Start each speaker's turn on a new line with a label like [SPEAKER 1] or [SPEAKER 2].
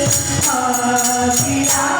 [SPEAKER 1] Hare Hare